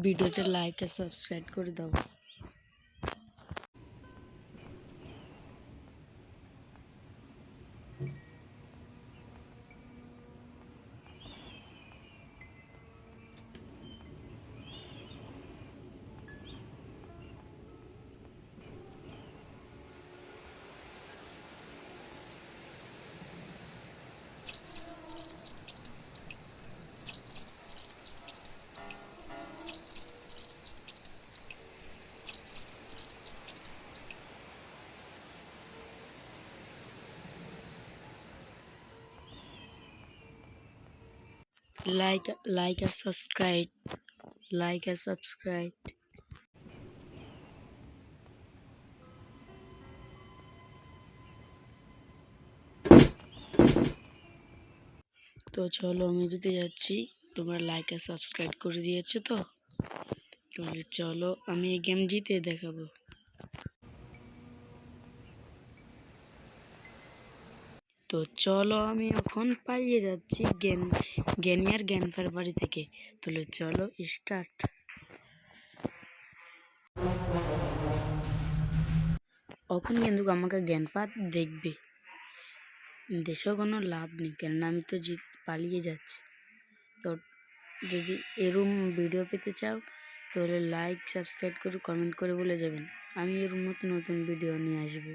ভিডিওতে লাইক আর সাবস্ক্রাইব করে দাও লাইক লাইক আর সাবস্ক্রাইব লাইক আর সাবস্ক্রাইব তো চলো আমি যেতে যাচ্ছি। তোমরা লাইক আর সাবস্ক্রাইব করে দিয়েছ তো? তাহলে চলো আমি এই গেম জিতে দেখাবো। তো চলো আমি এখন পালিয়ে যাচ্ছি জ্ঞান জ্ঞানী আর জ্ঞানফার বাড়ি থেকে। তাহলে চলো স্টার্ট এখন কিন্তু আমাকে জ্ঞানপাত দেখবে। দেশেও কোনো লাভ নেই, কেননা আমি তো জিত পালিয়ে যাচ্ছি। তো যদি এরম ভিডিও পেতে চাও, তাহলে লাইক সাবস্ক্রাইব করে কমেন্ট করে বলে যাবেন। আমি এর নতুন নতুন ভিডিও নিয়ে আসব।